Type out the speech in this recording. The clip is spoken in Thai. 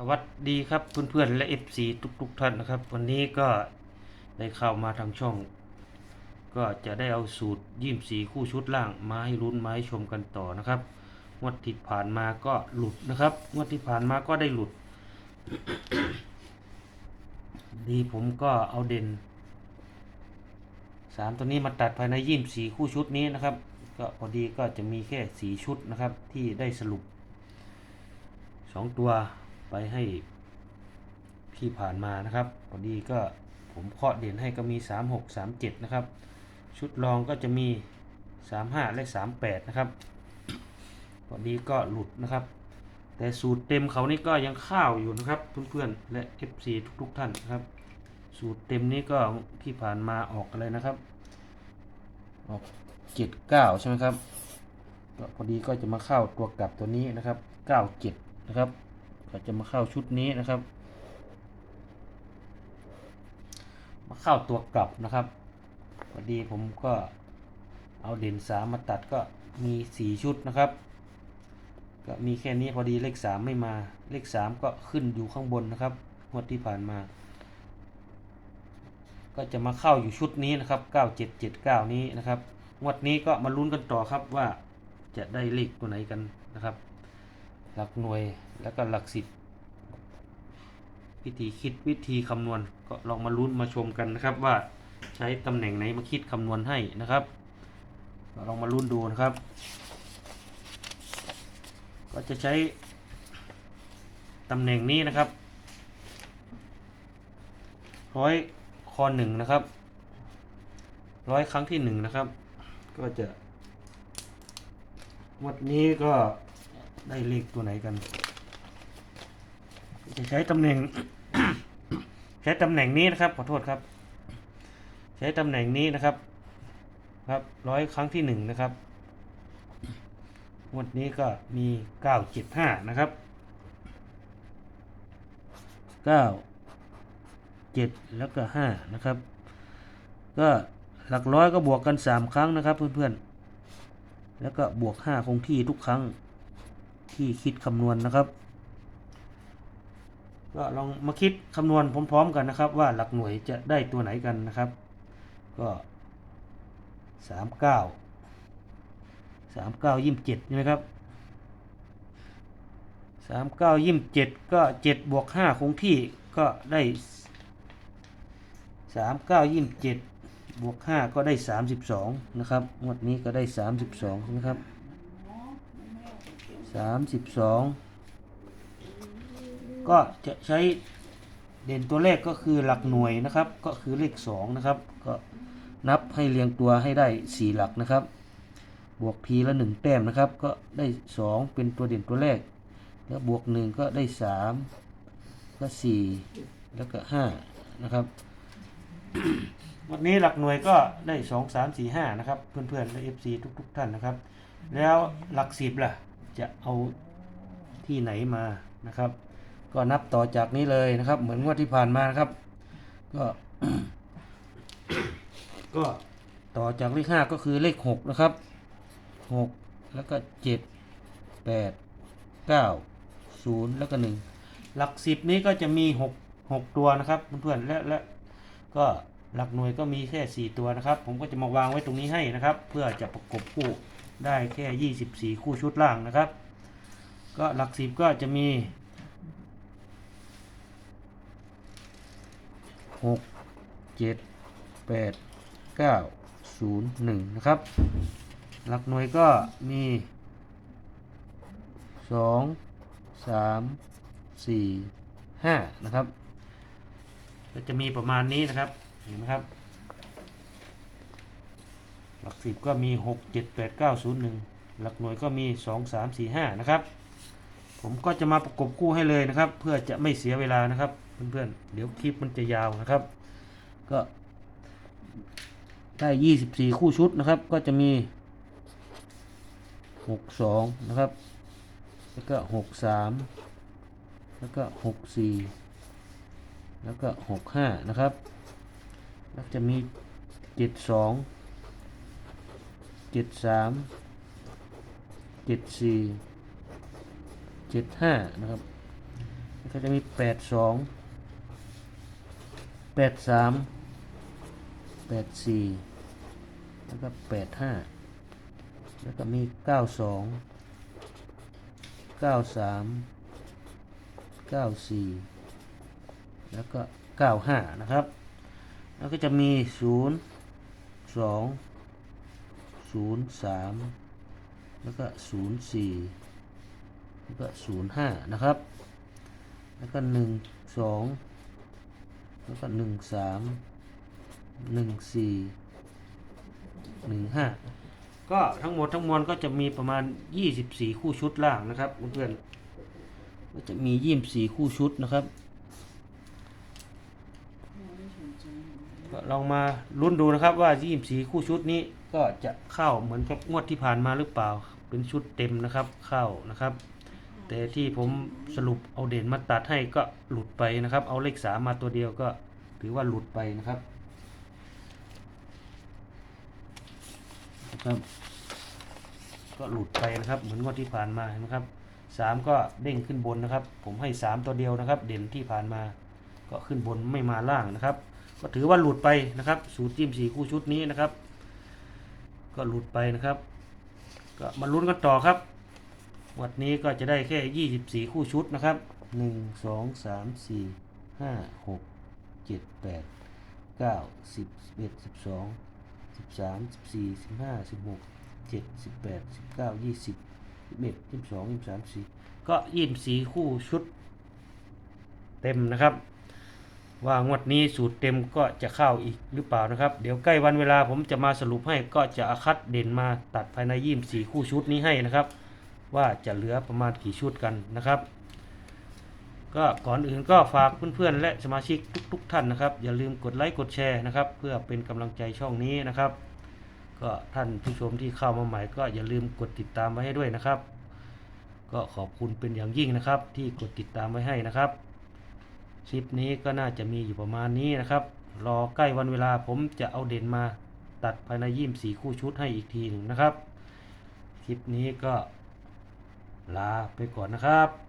สวัสดีครับเพื่อนๆและ FC ทุกๆท่านนะครับ วันนี้ก็ได้เข้ามาทางช่อง ก็จะได้เอาสูตรยี่มสีคู่ชุดล่างมาให้ลุ้นมาให้ชมกันต่อนะครับงวดที่ผ่านมาก็หลุดนะครับงวดที่ผ่านมาก็ได้หลุด ดีผมก็เอาเด่นสามตัวนี้มาตัดภายในยี่มสีคู่ชุดนี้นะครับ ก็พอดีก็จะมีแค่สีชุดนะครับที่ได้สรุปสองตัว ไปให้ที่ผ่านมานะครับพอดีก็ผมเคาะเด่นให้ก็มี 3 6 3 7 นะครับ ชุดรองก็จะมี 3 5 และ 3 8 นะครับพอดีก็หลุดนะครับ แต่สูตรเต็มเขานี่ก็ยังข้าวอยู่นะครับเพื่อนๆและ FC ทุกๆท่านนะครับ สูตรเต็มนี้ก็ที่ผ่านมาออกอะไรนะครับออกเจ็ดเก้าใช่ไหมครับพอดีก็จะมาเข้าตัวกลับตัวนี้นะครับเก้าเจ็ดนะครับ ก็จะมาเข้าชุดนี้นะครับ มาเข้าตัวกลับนะครับพอดีผมก็เอาเด่นสามมาตัดก็มีสี่ชุดนะครับ ก็มีแค่นี้พอดีเลขสามไม่มาเลขสามก็ขึ้นอยู่ข้างบนนะครับงวดที่ผ่านมา ก็จะมาเข้าอยู่ชุดนี้นะครับ9779นี้นะครับงวดนี้ก็มาลุ้นกันต่อครับว่าจะได้เลขตัวไหนกันนะครับ หลักหน่วยแล้วก็หลักสิบวิธีคิดวิธีคำนวณก็ลองมาลุ้นมาชมกันนะครับว่าใช้ตำแหน่งไหนมาคิดคำนวณให้นะครับลองมาลุ้นดูนะครับ ก็จะใช้ตำแหน่งนี้นะครับร้อยคอหนึ่งนะครับร้อยครั้งที่หนึ่งนะครับ ก็จะวันนี้ก็ ได้เลขตัวไหนกัน จะใช้ตำแหน่ง ใช้ตำแหน่งนี้นะครับ ขอโทษครับ ใช้ตำแหน่งนี้นะครับ ครับร้อยครั้งที่หนึ่งนะครับงวดนี้ก็มีเก้าเจ็ดห้านะครับเก้าเจ็ดแล้วก็ห้านะครับ ก็หลักร้อยก็บวกกันสามครั้งนะครับเพื่อนๆแล้วก็บวกห้าคงที่ทุกครั้ง ที่คิดคำนวณนะครับ ก็ลองมาคิดคำนวณพร้อมๆกันนะครับ ว่าหลักหน่วยจะได้ตัวไหนกันนะครับ ก็สามเก้าสามเก้ายี่สิบเจ็ดใช่ไหมครับสามเก้ายี่สิบเจ็ดก็เจ็ดบวกห้าคงที่ก็ได้สามเก้ายี่สิบเจ็ดบวกห้าก็ได้สามสิบสองนะครับงวดนี้ก็ได้สามสิบสองนะครับ สามสิบสองก็จะใช้เด่นตัวเลขก็คือหลักหน่วยนะครับ ก็คือเลข2นะครับ ก็นับให้เรียงตัวให้ได้ 4 หลักนะครับ บวกทีละ 1 แต้มนะครับ ก็ได้ 2 เป็นตัวเด่นตัวแรก แล้วบวก 1 ก็ได้ 3 ก็ 4 แล้วก็ 5 นะครับ วันนี้หลักหน่วยก็ได้ 2 3 4 5 นะครับ เพื่อนๆและ FC ทุกๆ ท่านนะครับ แล้วหลักสิบล่ะ จะเอาที่ไหนมานะครับ ก็นับต่อจากนี้เลยนะครับ เหมือนงวดที่ผ่านมานะครับ ก็ก็ต่อจากเลขห้าก็คือเลขหกนะครับหกแล้วก็เจ็ดแปดเก้าศูนย์แล้วก็หนึ่งหลักสิบนี้ก็จะมีหกหกตัวนะครับเพื่อนๆและและก็หลักหน่วยก็มีแค่สี่ตัวนะครับ ผมก็จะมาวางไว้ตรงนี้ให้นะครับ เพื่อจะประกบคู่ ได้แค่ยี่สิบสี่คู่ชุดล่างนะครับ ก็หลักสิบก็จะมีหกเจ็ดแปดเก้าศูนะครับ หลักหน่วยก็มีสองสามสี่ห้านะครับ ก็จะมีประมาณนี้นะครับ เห็นไหมครับ ลักสิบก็มีหกเจ็ดแปดเก้าศูนย์หนึ่งหลักหน่วยก็มีสองสามสี่ห้านะครับ ผมก็จะมาประกบคู่ให้เลยนะครับ เพื่อจะไม่เสียเวลานะครับ เพื่อนๆ เดี๋ยวคลิปมันจะยาวนะครับ ก็ได้ยี่สิบสี่คู่ชุดนะครับ ก็จะมีหกสองนะครับ แล้วก็หกสามแล้วก็หกสี่แล้วก็หกห้านะครับ แล้วจะมีเจ็ดสอง เจ็ดสามเจ็ดสี่เจ็ดห้านะครับแล้วก็จะมีแปดสองแปดสามแปดสี่แล้วก็แปดห้าแล้วก็มีเก้าสองเก้าสามเก้าสี่แล้วก็เก้าห้านะครับ แล้วก็จะมีศูนย์สอง ศูนย์สามแล้วก็ศูนย์สี่แล้วก็ศูนย์ห้านะครับ แล้วก็หนึ่งสองแล้วก็หนึ่งสามหนึ่งสี่หนึ่งห้าก็ทั้งหมดทั้งมวลก็จะมีประมาณ 24 คู่ชุดล่างนะครับเพื่อนๆก็จะมี 24 คู่ชุดนะครับ ก็ ลองมาลุ้นดูนะครับว่า 24 คู่ชุดนี้ก็จะเข้าเหมือนกับงวดที่ผ่านมาหรือเปล่า เป็นชุดเต็มนะครับเข้านะครับ แต่ที่ผมสรุปเอาเด่นมาตัดให้ก็หลุดไปนะครับ เอาเลขสามมาตัวเดียวก็ถือว่าหลุดไปนะครับนะครับ ก็หลุดไปนะครับ เหมือนงวดที่ผ่านมานะครับสามก็เด้งขึ้นบนนะครับ ผมให้สามตัวเดียวนะครับ เด่นที่ผ่านมาก็ขึ้นบนไม่มาล่างนะครับ ก็ถือว่าหลุดไปนะครับสูตรจิ้มสีคู่ชุดนี้นะครับ ก็หลุดไปนะครับ ก็มาลุ้นกันต่อครับวันนี้ก็จะได้แค่24คู่ชุดนะครับ1 2 3 4 5 6 7 8 9 10 11 12 13 14 15 16 7 18 19 20 21 22 23 4ก็24คู่ชุด เต็มนะครับ ว่างวดนี้สูตรเต็มก็จะเข้าอีกหรือเปล่านะครับ เดี๋ยวใกล้วันเวลาผมจะมาสรุปให้ก็จะอาคัดเด่นมาตัดภายในยี่สี่คู่ชุดนี้ให้นะครับ ว่าจะเหลือประมาณกี่ชุดกันนะครับ ก็ก่อนอื่นก็ฝากเพื่อนๆ และสมาชิกทุก ๆ ท่านนะครับ อย่าลืมกดไลค์กดแชร์นะครับ เพื่อเป็นกำลังใจช่องนี้นะครับ ก็ท่านผู้ชมที่เข้ามาใหม่ก็อย่าลืมกดติดตามไว้ให้ด้วยนะครับ ก็ขอบคุณเป็นอย่างยิ่งนะครับ ที่กดติดตามไว้ให้นะครับ คลิปนี้ก็น่าจะมีอยู่ประมาณนี้นะครับ รอใกล้วันเวลาผมจะเอาเด่นมาตัดภายในยี่มสีคู่ชุดให้อีกทีหนึ่งนะครับ คลิปนี้ก็ลาไปก่อนนะครับ